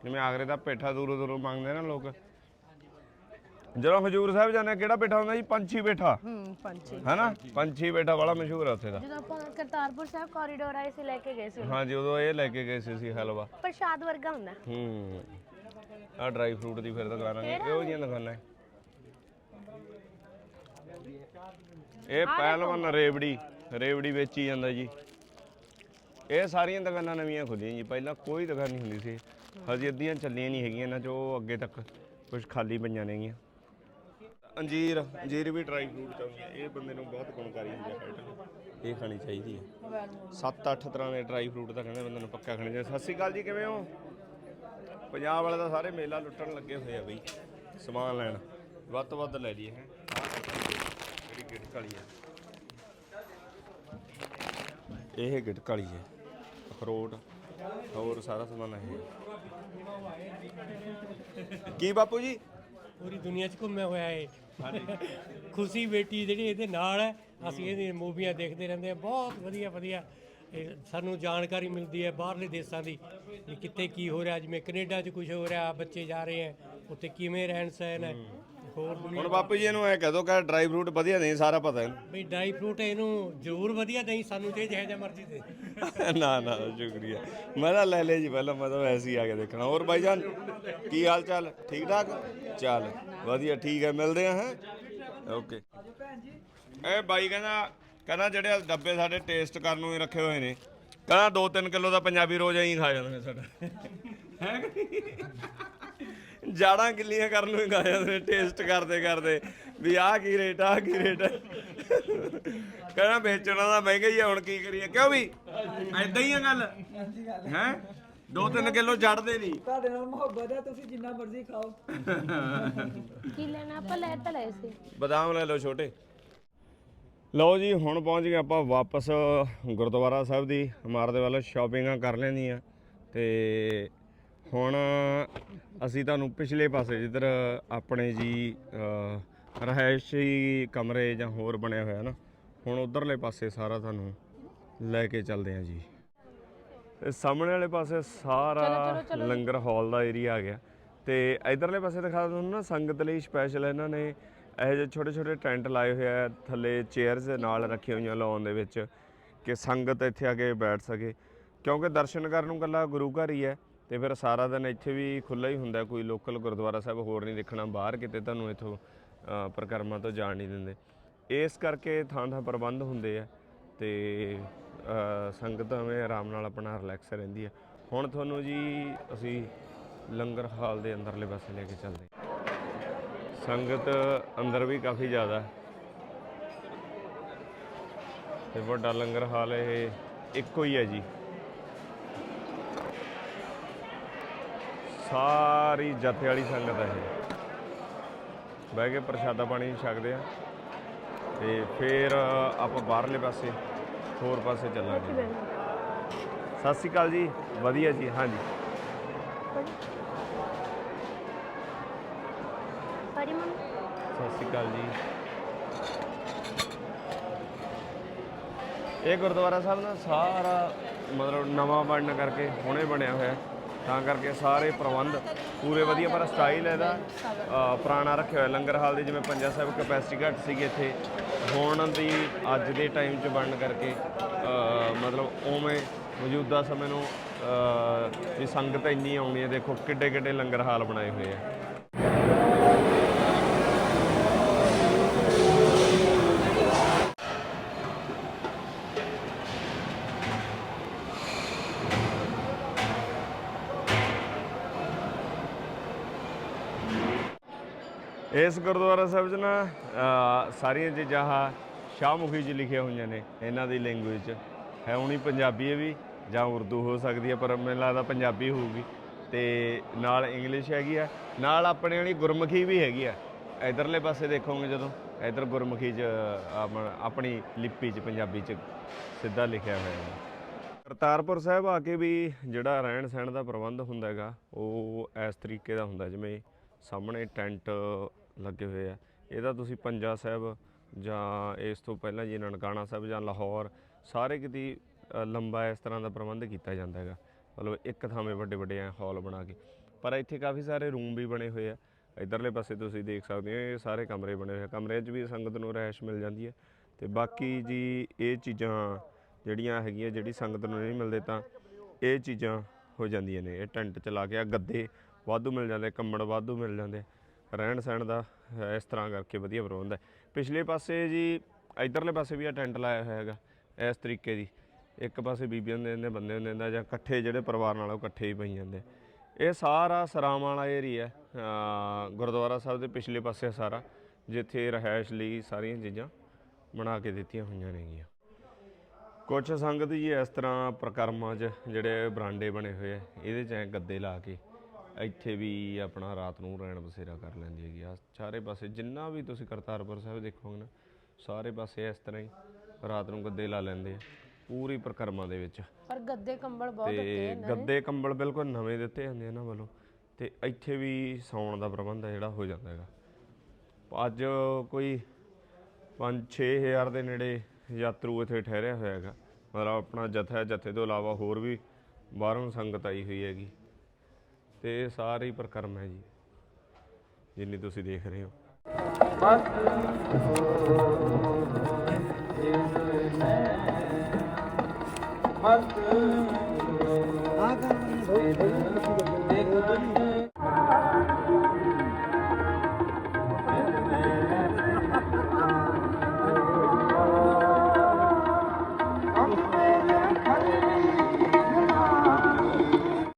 ਜਿਵੇਂ ਆਗਰੇ ਦਾ ਪੇਠਾ ਦੂਰੋਂ ਦੂਰੋਂ ਮੰਗਦੇ ਨਾ ਲੋਕ। ਜਦੋਂ ਹਜੂਰ ਸਾਹਿਬ ਜਾਂਦੇ ਕਿਹੜਾ ਪੇਠਾ ਹੁੰਦਾ ਜੀ? ਪੰਛੀ ਪੇਠਾ। ਹੂੰ ਪੰਛੀ। ਹੈਨਾ? ਪੰਛੀ ਬੇਟਾ ਵਾਲਾ ਮਸ਼ਹੂਰ ਆ ਉੱਥੇ ਦਾ। ਜਦੋਂ ਆਪਾਂ ਕਰਤਾਰਪੁਰ ਸਾਹਿਬ ਕੋਰੀਡੋਰ ਆਏ ਸੀ ਲੈ ਕੇ ਗਏ ਸੀ। ਹਾਂਜੀ ਉਦੋਂ ਇਹ ਲੈ ਕੇ ਗਏ ਸੀ ਅਸੀਂ ਹਲਵਾ। ਪ੍ਰਸ਼ਾਦ ਵਰਗਾ ਹੁੰਦਾ। ਹੂੰ। ਆ ਡਰਾਈ ਫਰੂਟ ਦੀ ਫਿਰ ਦੁਕਾਨਾਂ ਨੇ ਇਹੋ ਜਿਹੀਆਂ ਦੁਕਾਨਾਂ ਹੈ। ਇਹ ਪਹਿਲਵਾਨ ਰੇਵੜੀ ਰੇਵੜੀ ਵੇਚੀ ਜਾਂਦਾ ਜੀ। ਇਹ ਸਾਰੀਆਂ ਦੁਕਾਨਾਂ ਨਵੀਆਂ ਖੁੱਲੀਆਂ ਜੀ। ਪਹਿਲਾਂ ਕੋਈ ਦੁਕਾਨ ਨਹੀਂ ਹੁੰਦੀ ਸੀ। ਹਜੇ ਅੱਧੀਆਂ ਚੱਲੀਆਂ ਨਹੀਂ ਹੈਗੀਆਂ ਇਹਨਾਂ ਚੋਂ ਅੱਗੇ ਤੱਕ ਕੁਝ ਖਾਲੀ ਪਈਆਂ ਨੇਗੀਆਂ। ਅੰਜੀਰ ਅੰਜੀਰ ਵੀ ਡਰਾਈ ਫਰੂਟ ਚ ਆਉਂਦੀ ਹੈ ਇਹ ਬੰਦੇ ਨੂੰ ਬਹੁਤ ਗੁਣਕਾਰੀ ਹੁੰਦੀ ਹੈ ਹੈਲਥ ਇਹ ਖਾਣੀ ਚਾਹੀਦੀ ਹੈ 7-8 ਤਰ੍ਹਾਂ ਦੇ ਡਰਾਈ ਫਰੂਟ ਤਾਂ ਕਹਿੰਦੇ ਬੰਦੇ ਨੂੰ ਪੱਕਾ ਖਾਣੇ ਚਾਹੀਦੇ। ਸਤਿ ਸ਼੍ਰੀ ਅਕਾਲ ਜੀ ਕਿਵੇਂ ਹੋ? ਪੰਜਾਬ ਵਾਲੇ ਤਾਂ ਸਾਰੇ ਮੇਲਾ ਲੁੱਟਣ ਲੱਗੇ ਹੋਏ ਆ ਬਈ। ਸਮਾਨ ਲੈਣ। ਵੱਧ ਤੋਂ ਵੱਧ ਲੈ ਲਈਏ ਹੈ। ਜਿਹੜੀ ਗਿੜ ਕਾਲੀ ਹੈ ਇਹ ਗਿੜ ਕਾਲੀ ਹੈ ਅਖਰੋਟ ਹੋਰ ਸਾਰਾ ਸਮਾਨ ਹੈ ਕੀ ਬਾਪੂ ਜੀ? ਪੂਰੀ ਦੁਨੀਆ 'ਚ ਘੁੰਮਿਆ ਹੋਇਆ ਏ ਖੁਸ਼ੀ ਬੇਟੀ ਜਿਹੜੀ ਇਹਦੇ ਨਾਲ ਹੈ, ਅਸੀਂ ਇਹਦੀ ਮੂਵੀਆਂ ਦੇਖਦੇ ਰਹਿੰਦੇ ਆ ਬਹੁਤ ਵਧੀਆ ਵਧੀਆ। ਇਹ ਸਾਨੂੰ ਜਾਣਕਾਰੀ ਮਿਲਦੀ ਹੈ ਬਾਹਰਲੇ ਦੇਸ਼ਾਂ ਦੀ ਵੀ ਕਿੱਥੇ ਕੀ ਹੋ ਰਿਹਾ, ਜਿਵੇਂ ਕੈਨੇਡਾ 'ਚ ਕੁਝ ਹੋ ਰਿਹਾ, ਬੱਚੇ ਜਾ ਰਹੇ ਹੈ, ਉੱਥੇ ਕਿਵੇਂ ਰਹਿਣ ਸਹਿਣ ਹੈ। ਹੋਰ ਦੁਨੀਆ ਹੁਣ ਬਾਪੂ ਜੀ ਇਹਨੂੰ ਐ ਕਹਿ ਦੋ ਕਿ ਡਰਾਈ ਫਰੂਟ ਵਧੀਆ ਨਹੀਂ ਸਾਰਾ ਪਤਾ ਇਹਨੂੰ। ਵੀ ਡਰਾਈ ਫਰੂਟ ਇਹਨੂੰ ਜ਼ਰੂਰ ਵਧੀਆ ਦੇਈ ਸਾਨੂੰ ਜੇ ਜਿਹੋ ਜਿਹਾ ਮਰਜ਼ੀ ਦੇ। ਨਾ ਨਾ ਸ਼ੁਕਰੀਆ। ਮੈਂ ਤਾਂ ਲੈ ਲਿਆ ਜੀ ਪਹਿਲਾਂ ਮੈਂ ਤਾਂ ਵੈਸੇ ਹੀ ਆ ਕੇ ਦੇਖਣਾ। ਹੋਰ ਬਾਈ ਜਾਨ ਕੀ ਹਾਲ ਚਾਲ? ਠੀਕ ਠਾਕ? ਚੱਲ ਵਧੀਆ ਠੀਕ ਹੈ ਮਿਲਦੇ ਆ ਹੈ? ਓਕੇ। ਇਹ ਬਾਈ ਕਹਿੰਦਾ ਕਹਿੰਦਾ ਜਿਹੜੇ ਡੱਬੇ ਸਾਡੇ ਟੇਸਟ ਕਰਨ ਨੂੰ ਹੀ ਰੱਖੇ ਹੋਏ ਨੇ ਕਹਿੰਦਾ 2-3 ਕਿਲੋ ਦਾ ਪੰਜਾਬੀ ਰੋਜ਼ ਐਂ ਹੀ ਖਾ ਜਾਂਦੇ ਨੇ ਸਾਡਾ। ਹੈ ਜਾੜਾਂ ਗਿੱਲੀਆਂ ਕਰਨ ਨੂੰ ਹੀ ਖਾ ਜਾਂਦੇ ਨੇ ਟੇਸਟ ਕਰਦੇ ਕਰਦੇ। ਵੀ ਆਹ ਕੀ ਰੇਟ ਆ ਕੀ ਰੇਟ ਕਹਿੰਦਾ ਵੇਚਣਾ ਦਾ ਮਹਿੰਗਾ ਹੀ ਆ ਹੁਣ ਕੀ ਕਰੀਏ? ਕਿਉਂ ਵੀ? ਐਦਾਂ ਹੀ ਆ ਗੱਲ? ਹੈ? 2-3 ਕਿਲੋ ਜੜਦੇ ਨਹੀਂ। ਤੁਹਾਡੇ ਨਾਲ ਮੁਹੱਬਤ ਹੈ ਤੁਸੀਂ ਜਿੰਨਾ ਮਰਜ਼ੀ ਖਾਓ। ਕੀ ਲੈਣਾ? ਆਪਾਂ ਲੈ ਤਾਂ ਲਏ ਸੀ। ਬਦਾਮ ਲੈ ਲਓ ਛੋਟੇ। ਲਓ ਜੀ ਹੁਣ ਪਹੁੰਚ ਗਏ ਆਪਾਂ ਵਾਪਸ ਗੁਰਦੁਆਰਾ ਸਾਹਿਬ ਦੀ। ਇਮਾਰਤ ਵੱਲ ਸ਼ਾਪਿੰਗਾਂ ਕਰ ਲੈਂਦੀਆਂ। ਤੇ ਹੁਣ ਅਸੀਂ ਤੁਹਾਨੂੰ ਪਿਛਲੇ ਪਾਸੇ ਜਿੱਧਰ ਆਪਣੇ ਜੀ ਰਿਹਾਇਸ਼ੀ ਕਮਰੇ ਜਾਂ ਹੋਰ ਬਣਿਆ ਹੋਇਆ ਨਾ ਹੁਣ ਉਧਰਲੇ ਪਾਸੇ ਸਾਰਾ ਤੁਹਾਨੂੰ ਲੈ ਕੇ ਚੱਲਦੇ ਹਾਂ ਜੀ। ਤੇ ਸਾਹਮਣੇ ਵਾਲੇ ਪਾਸੇ ਸਾਰਾ ਲੰਗਰ ਹਾਲ ਦਾ ਏਰੀਆ ਆ ਗਿਆ। ਤੇ ਇਧਰਲੇ ਪਾਸੇ ਦਿਖਾ ਤੁਹਾਨੂੰ ਨਾ ਸੰਗਤ ਲਈ ਸਪੈਸ਼ਲ ਇਹਨਾਂ ਨੇ ਇਹੋ ਜਿਹੇ ਛੋਟੇ ਛੋਟੇ ਟੈਂਟ ਲਾਏ ਹੋਏ ਆ ਥੱਲੇ ਚੇਅਰਸ ਨਾਲ ਰੱਖੀਆਂ ਹੋਈਆਂ ਲਾਉਣ ਦੇ ਵਿੱਚ ਕਿ ਸੰਗਤ ਇੱਥੇ ਆ ਕੇ ਬੈਠ ਸਕੇ। ਕਿਉਂਕਿ ਦਰਸ਼ਨ ਕਰਨ ਨੂੰ ਕੱਲਾ ਗੁਰੂ ਘਰ ਹੀ ਹੈ ਤੇ ਫਿਰ ਸਾਰਾ ਦਿਨ ਇੱਥੇ ਵੀ ਖੁੱਲਾ ਹੀ ਹੁੰਦਾ ਕੋਈ ਲੋਕਲ ਗੁਰਦੁਆਰਾ ਸਾਹਿਬ ਹੋਰ ਨਹੀਂ ਦੇਖਣਾ ਬਾਹਰ ਕਿਤੇ ਤੁਹਾਨੂੰ ਇੱਥੋਂ ਅ, ਪਰਿਕਰਮਾ ਤੋਂ ਜਾਣ ਨਹੀਂ ਦਿੰਦੇ। ਇਸ ਕਰਕੇ ਥਾਂ ਥਾਂ ਪ੍ਰਬੰਧ ਹੁੰਦੇ ਆ ਤੇ ਸੰਗਤ ਐਵੇਂ ਆਰਾਮ ਨਾਲ ਆਪਣਾ ਰਿਲੈਕਸ ਰਹਿੰਦੀ ਹੈ ਹੁਣ ਤੁਹਾਨੂੰ ਜੀ ਅਸੀਂ ਲੰਗਰ ਹਾਲ ਦੇ ਅੰਦਰਲੇ ਪਾਸੇ ਲੈ ਕੇ ਚੱਲਦੇ ਸੰਗਤ ਅੰਦਰ ਵੀ ਕਾਫੀ ਜ਼ਿਆਦਾ। ਹੈ ਤੇ ਵੱਡਾ ਲੰਗਰ ਹਾਲ ਇਹ ਇੱਕੋ ਹੀ ਹੈ ਜੀ। ਸਾਰੀ ਜਥੇ ਵਾਲੀ ਸੰਗਤ ਹੈ ਇਹ। ਬਹਿ ਕੇ ਪ੍ਰਸ਼ਾਦਾ ਪਾਣੀ ਛਕਦੇ ਆ। ਤੇ ਫਿਰ ਆਪਾਂ ਬਾਹਰਲੇ ਪਾਸੇ ਹੋਰ ਪਾਸੇ ਚੱਲਾਂਗੇ। ਸਤਿ ਸ਼੍ਰੀ ਅਕਾਲ ਜੀ। ਵਧੀਆ ਜੀ ਹਾਂਜੀ। ਸਤਿ ਸ਼੍ਰੀ ਅਕਾਲ ਜੀ। ਇਹ ਗੁਰਦੁਆਰਾ ਸਾਹਿਬ ਨਾ ਸਾਰਾ ਮਤਲਬ ਨਵਾਂ ਬਣਨ ਕਰਕੇ ਹੁਣੇ ਬਣਿਆ ਹੋਇਆ। ਤਾਂ ਕਰਕੇ ਸਾਰੇ ਪ੍ਰਬੰਧ ਪੂਰੇ ਵਧੀਆ ਪਰ ਸਟਾਈਲ ਇਹਦਾ ਅ, ਪੁਰਾਣਾ ਰੱਖਿਆ ਹੋਇਆ। ਲੰਗਰ ਹਾਲ ਦੀ ਜਿਵੇਂ ਪੰਜਾ ਸਾਹਿਬ ਕਪੈਸਿਟੀ ਘੱਟ ਸੀਗੀ ਇੱਥੇ ਹੁਣ ਦੀ ਅੱਜ ਦੇ ਟਾਈਮ 'ਚ ਬਣਨ ਕਰਕੇ ਅ, ਮਤਲਬ ਉਵੇਂ ਮੌਜੂਦਾ ਸਮੇਂ ਨੂੰ ਅ, ਵੀ ਸੰਗਤ ਇੰਨੀ ਆਉਂਦੀ ਹੈ ਦੇਖੋ ਕਿੱਡੇ ਕਿੱਡੇ ਲੰਗਰ ਹਾਲ ਬਣਾਏ ਹੋਏ ਆ। ਇਸ ਗੁਰਦੁਆਰਾ ਸਾਹਿਬ 'ਚ ਨਾ ਸਾਰੀਆਂ ਚੀਜ਼ਾਂ ਆਹ ਸ਼ਾਹਮੁਖੀ 'ਚ ਲਿਖੀਆਂ ਹੋਈਆਂ ਨੇ, ਇਹਨਾਂ ਦੀ ਲੈਂਗੁਏਜ 'ਚ। ਹੈ ਹੁਣੀ ਪੰਜਾਬੀ ਹੈ ਵੀ, ਜਾਂ ਉਰਦੂ ਹੋ ਸਕਦੀ ਹੈ ਪਰ ਮੈਨੂੰ ਲੱਗਦਾ ਪੰਜਾਬੀ ਹੋਊਗੀ। ਤੇ ਨਾਲ ਇੰਗਲਿਸ਼ ਹੈਗੀ ਆ, ਨਾਲ ਆਪਣੇ ਵਾਲੀ ਗੁਰਮੁਖੀ ਵੀ ਹੈਗੀ ਆ। ਇਧਰਲੇ ਪਾਸੇ ਦੇਖੋਗੇ ਜਦੋਂ, ਇਧਰ ਗੁਰਮੁਖੀ 'ਚ ਆਪਣ- ਆਪਣੀ ਲਿਪੀ 'ਚ, ਪੰਜਾਬੀ 'ਚ ਸਿੱਧਾ ਲਿਖਿਆ ਹੋਇਆ ਹੈ। ਕਰਤਾਰਪੁਰ ਸਾਹਿਬ ਆ ਕੇ ਵੀ ਜਿਹੜਾ ਰਹਿਣ ਸਹਿਣ ਦਾ ਪ੍ਰਬੰਧ ਹੁੰਦਾ ਹੈਗਾ, ਉਹ ਇਸ ਤਰੀਕੇ ਦਾ ਹੁੰਦਾ, ਜਿਵੇਂ ਸਾਹਮਣੇ ਟੈਂਟ ਲੱਗੇ ਹੋਏ ਆ। ਇਹਦਾ ਤੁਸੀਂ ਪੰਜਾ ਸਾਹਿਬ ਜਾਂ ਇਸ ਤੋਂ ਪਹਿਲਾਂ ਜੀ ਨਨਕਾਣਾ ਸਾਹਿਬ ਜਾਂ ਲਾਹੌਰ, ਸਾਰੇ ਕਿਤੇ ਲੰਬਾ ਇਸ ਤਰ੍ਹਾਂ ਦਾ ਪ੍ਰਬੰਧ ਕੀਤਾ ਜਾਂਦਾ ਹੈਗਾ। ਮਤਲਬ ਇੱਕ ਥਾਵੇਂ ਵੱਡੇ ਵੱਡੇ ਆ ਹਾਲ ਬਣਾ ਕੇ। ਪਰ ਇੱਥੇ ਕਾਫੀ ਸਾਰੇ ਰੂਮ ਵੀ ਬਣੇ ਹੋਏ ਆ। ਇਧਰਲੇ ਪਾਸੇ ਤੁਸੀਂ ਦੇਖ ਸਕਦੇ ਹੋ, ਇਹ ਸਾਰੇ ਕਮਰੇ ਬਣੇ ਹੋਏ ਕਮਰੇ 'ਚ ਵੀ ਸੰਗਤ ਨੂੰ ਰਹਿائش ਮਿਲ ਜਾਂਦੀ ਹੈ। ਤੇ ਬਾਕੀ ਜੀ ਇਹ ਚੀਜ਼ਾਂ ਜਿਹੜੀਆਂ ਹੈਗੀਆਂ, ਜਿਹੜੀ ਸੰਗਤ ਨੂੰ ਨਹੀਂ ਮਿਲਦੇ ਤਾਂ ਇਹ ਚੀਜ਼ਾਂ ਹੋ ਜਾਂਦੀਆਂ ਨੇ। ਇਹ ਟੈਂਟ ਚਲਾ ਕੇ ਆ, ਗੱਦੇ ਵਾਧੂ ਮਿਲ ਜਾਂਦੇ, ਕੰਬੜ ਵਾਧੂ ਮਿਲ ਜਾਂਦੇ। ਰਹਿਣ ਸਹਿਣ ਦਾ ਇਸ ਤਰ੍ਹਾਂ ਕਰਕੇ ਵਧੀਆ ਪ੍ਰਬੰਧ ਹੈ ਪਿਛਲੇ ਪਾਸੇ ਜੀ, ਇਧਰਲੇ ਪਾਸੇ ਵੀ ਆ ਟੈਂਟ ਲਾਇਆ ਹੋਇਆ ਹੈਗਾ, ਇਸ ਤਰੀਕੇ ਦੀ। ਇੱਕ ਪਾਸੇ ਬੀਬੀਆਂ ਦੇ ਨੇ ਬੰਦੇ ਹੁੰਦੇ ਨੇ ਜਾਂ ਇਕੱਠੇ ਜਿਹੜੇ ਪਰਿਵਾਰ ਨਾਲ ਇਕੱਠੇ ਹੀ ਪਈ ਜਾਂਦੇ। ਇਹ ਸਾਰਾ ਸਰਾਮ ਵਾਲਾ ਏਰੀਆ ਗੁਰਦੁਆਰਾ ਸਾਹਿਬ ਦੇ ਪਿਛਲੇ ਪਾਸੇ ਸਾਰਾ, ਜਿੱਥੇ ਰਹਿائش ਲਈ ਸਾਰੀਆਂ ਚੀਜ਼ਾਂ ਬਣਾ ਕੇ ਦਿੱਤੀਆਂ ਹੋਈਆਂ ਨੇਗੀਆਂ। ਕੁਝ ਸੰਗਤ ਜੀ ਇਸ ਤਰ੍ਹਾਂ ਪ੍ਰਕਰਮਾਂ 'ਚ ਜਿਹੜੇ ਬਰਾਂਡੇ ਬਣੇ ਹੋਏ ਆ, ਇਹਦੇ 'ਚ ਐ ਗੱਦੇ ਲਾ ਕੇ ਇੱਥੇ ਵੀ ਆਪਣਾ ਰਾਤ ਨੂੰ ਰਹਿਣ ਬਸੇਰਾ ਕਰ ਲੈਂਦੀ ਹੈਗੀ ਆ। ਚਾਰੇ ਪਾਸੇ ਜਿੰਨਾ ਵੀ ਤੁਸੀਂ ਕਰਤਾਰਪੁਰ ਸਾਹਿਬ ਦੇਖੋਗੇ ਨਾ ਸਾਰੇ ਪਾਸੇ ਇਸ ਤਰ੍ਹਾਂ ਹੀ ਰਾਤ ਨੂੰ ਗੱਦੇ ਲਾ ਲੈਂਦੇ ਆ ਪੂਰੀ ਪ੍ਰਕਰਮਾਂ ਦੇ ਵਿੱਚ। ਪਰ ਗੱਦੇ ਕੰਬਲ ਬਹੁਤ ਦਿੱਤੇ ਤੇ ਇਹਨਾਂ ਨੇ। ਗੱਦੇ ਕੰਬਲ ਬਿਲਕੁਲ ਨਵੇਂ ਦਿੱਤੇ ਜਾਂਦੇ ਇਹਨਾਂ ਵੱਲੋਂ ਤੇ ਇੱਥੇ ਵੀ ਸੌਣ ਦਾ ਪ੍ਰਬੰਧ ਹੈ ਜਿਹੜਾ ਹੋ ਜਾਂਦਾ ਹੈਗਾ। ਅੱਜ ਕੋਈ 5-6000 ਦੇ ਨੇੜੇ ਯਾਤਰੂ ਇੱਥੇ ਠਹਿਰਿਆ ਹੋਇਆ ਹੈਗਾ। ਮਤਲਬ ਆਪਣਾ ਜਥਾ ਜਥੇ ਤੋਂ ਇਲਾਵਾ ਹੋਰ ਵੀ ਬਾਹਰੋਂ ਸੰਗਤ ਆਈ ਹੋਈ ਹੈਗੀ। ਤੇ ਇਹ ਸਾਰੇ ਹੀ ਪ੍ਰਕਰਮ ਹੈ ਜੀ ਜਿੰਨੀ ਤੁਸੀਂ ਦੇਖ ਰਹੇ ਹੋ। ਮਤ